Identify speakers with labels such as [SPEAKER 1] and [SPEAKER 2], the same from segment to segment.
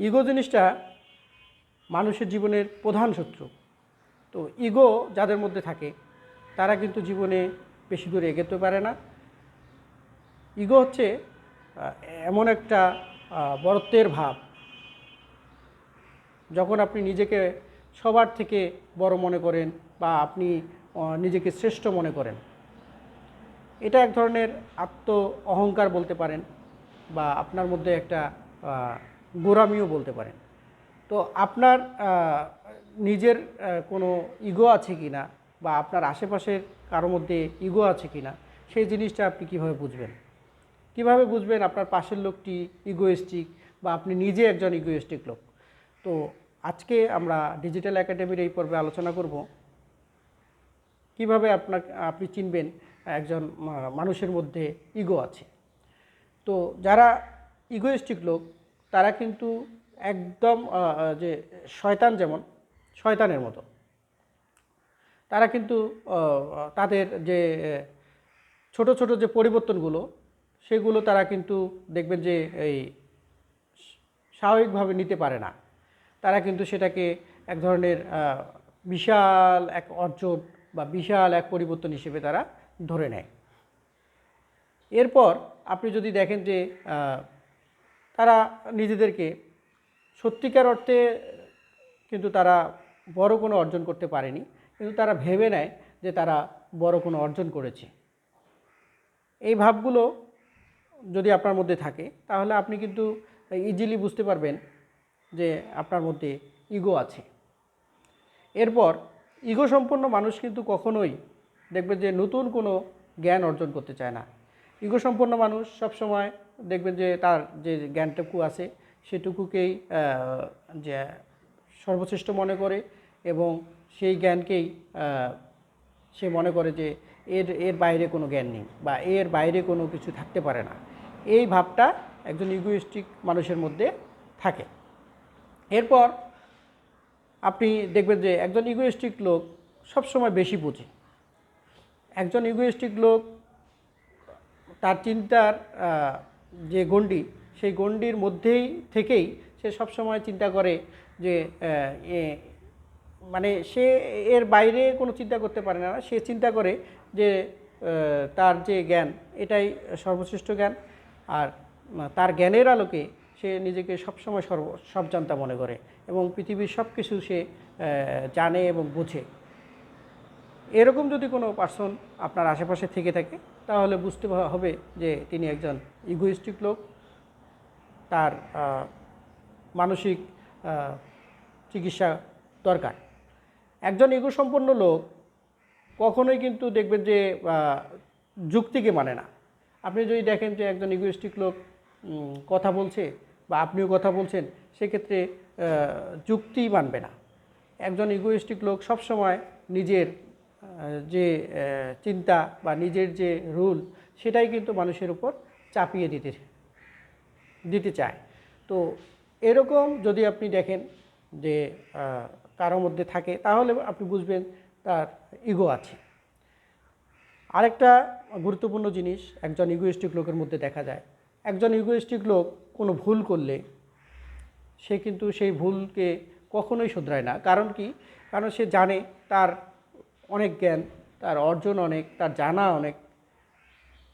[SPEAKER 1] Ego জিনিসটা মানুষের জীবনের প্রধান শত্রু। তো ইগো যাদের মধ্যে থাকে তারা কিন্তু জীবনে বেশি দূর এগোতে পারে না। ইগো হচ্ছে এমন একটা আহ, বড়ত্বের ভাব। যখন আপনি নিজেকে সবার থেকে বড় মনে করেন বা আপনি নিজেকে শ্রেষ্ঠ মনে করেন এটা এক ধরনের আত্ম অহংকার বলতে পারেন বা আপনার মধ্যে একটা গোরামিও বলতে পারেন। তো আপনার নিজের কোনো ইগো আছে কি না বা আপনার আশেপাশের কারও মধ্যে ইগো আছে কি না, সেই জিনিসটা আপনি কীভাবে বুঝবেন? কীভাবে বুঝবেন আপনার পাশের লোকটি ইগোয়েস্টিক বা আপনি নিজে একজন ইগোয়েস্টিক লোক? তো আজকে আমরা ডিজিটাল একাডেমির এই পর্বে আলোচনা করব। কীভাবে আপনার আপনি চিনবেন একজন মানুষের মধ্যে ইগো আছে। তো যারা ইগোয়েস্টিক লোক তারা কিন্তু একদম যে শয়তান যেমন, শয়তানের মতো। তারা কিন্তু তাদের যে ছোট ছোট যে পরিবর্তনগুলো, সেগুলো তারা কিন্তু দেখবেন যে এই স্বাভাবিকভাবে নিতে পারে না। তারা কিন্তু সেটাকে এক ধরনের বিশাল এক অর্জন বা বিশাল এক পরিবর্তন হিসেবে তারা ধরে নেয়। এরপর আপনি যদি দেখেন যে তারা নিজেদেরকে সত্যিকার অর্থে কিন্তু তারা বড় কোনো অর্জন করতে পারেনি, কিন্তু তারা ভেবে নেয় যে তারা বড় কোনো অর্জন করেছে। এই ভাবগুলো যদি আপনার মধ্যে থাকে, তাহলে আপনি কিন্তু ইজিলি বুঝতে পারবেন যে আপনার মধ্যে ইগো আছে। এরপর ইগো সম্পন্ন মানুষ কিন্তু কখনোই দেখবে যে নতুন কোনো জ্ঞান অর্জন করতে চায় না। ইগো সম্পন্ন মানুষ সবসময় দেখবেন যে তার যে জ্ঞানটুকু আছে সেটুকুকেই যে সর্বশ্রেষ্ঠ মনে করে এবং সেই জ্ঞানকেই সে মনে করে যে এর এর বাইরে কোনো জ্ঞান নেই বা এর বাইরে কোনো কিছু থাকতে পারে না। এই ভাবটা একজন ইগোইস্টিক মানুষের মধ্যে থাকে। এরপর আপনি দেখবেন যে একজন ইগোইস্টিক লোক সবসময় বেশি বোঝে। একজন ইগোইস্টিক লোক তার চিন্তার যে গণ্ডি, সেই গণ্ডির মধ্যেই থেকেই সে সবসময় চিন্তা করে যে মানে সে এর বাইরে কোনো চিন্তা করতে পারে না। সে চিন্তা করে যে তার যে জ্ঞান, এটাই সর্বশ্রেষ্ঠ জ্ঞান। আর তার জ্ঞানের আলোকে সে নিজেকে সবসময় সর্ব, সব জানতা মনে করে এবং পৃথিবীর সব কিছু সে জানে এবং বোঝে। এরকম যদি কোনো পার্সন আপনার আশেপাশে থেকে থাকে, তাহলে বুঝতে হবে যে তিনি একজন ইগোইস্টিক লোক। তার মানসিক চিকিৎসা দরকার। একজন ইগো সম্পন্ন লোক কখনোই কিন্তু দেখবেন যে যুক্তিকে মানে না। আপনি যদি দেখেন যে একজন ইগোইস্টিক লোক কথা বলছে বা আপনিও কথা বলছেন, সেক্ষেত্রে যুক্তি মানবে না। একজন ইগোইস্টিক লোক সবসময় নিজের যে চিন্তা বা নিজের যে রুল, সেটাই কিন্তু মানুষের উপর চাপিয়ে দিতে দিতে চায়। তো এরকম যদি আপনি দেখেন যে কারও মধ্যে থাকে, তাহলে আপনি বুঝবেন তার ইগো আছে। আরেকটা গুরুত্বপূর্ণ জিনিস, একজন ইগোইস্টিক লোকের মধ্যে দেখা যায়। একজন ইগোইস্টিক লোক কোনো ভুল করলে, সে কিন্তু সেই ভুলকে কখনোই শুধরায় না। কারণ কি? কারণ সে জানে তার অনেক জ্ঞান, তার অর্জন অনেক, তার জানা অনেক।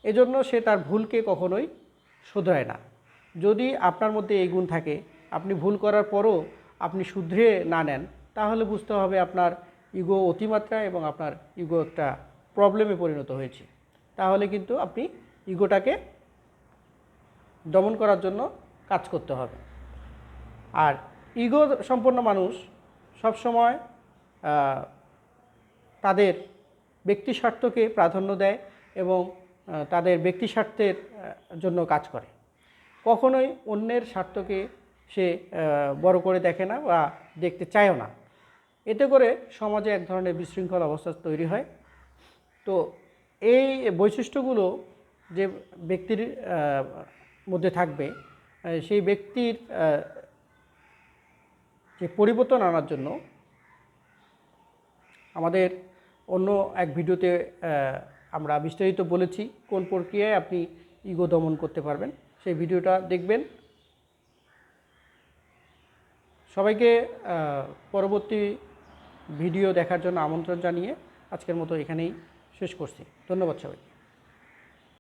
[SPEAKER 1] এজন্য সে তার ভুলকে কখনোই শুধরায় না। যদি আপনার মধ্যে এই গুণ থাকে, আপনি ভুল করার পরও আপনি শুধরে না নেন, তাহলে বুঝতে হবে আপনার ইগো অতিমাত্রা এবং আপনার ইগো একটা প্রবলেমে পরিণত হয়েছে। তাহলে কিন্তু আপনি ইগোটাকে দমন করার জন্য কাজ করতে হবে। আর ইগো সম্পন্ন মানুষ সবসময় তাদের ব্যক্তি স্বার্থকে প্রাধান্য দেয় এবং তাদের ব্যক্তি স্বার্থের জন্য কাজ করে। কখনোই অন্যের স্বার্থকে সে বড় করে দেখে না বা দেখতে চায়ও না। এতে করে সমাজে এক ধরনের বিশৃঙ্খল অবস্থা তৈরি হয়। তো এই বৈশিষ্ট্যগুলো যে ব্যক্তির মধ্যে থাকবে সেই ব্যক্তির যে পরিবর্তন আনার জন্য আমাদের অন্য এক ভিডিওতে আমরা বিস্তারিত বলেছি কোন প্রক্রিয়ায় আপনি ইগো দমন করতে পারবেন। সেই ভিডিওটা দেখবেন। সবাইকে পরবর্তী ভিডিও দেখার জন্য আমন্ত্রণ জানিয়ে আজকের মতো এখানেই শেষ করছি। ধন্যবাদ সবাইকে।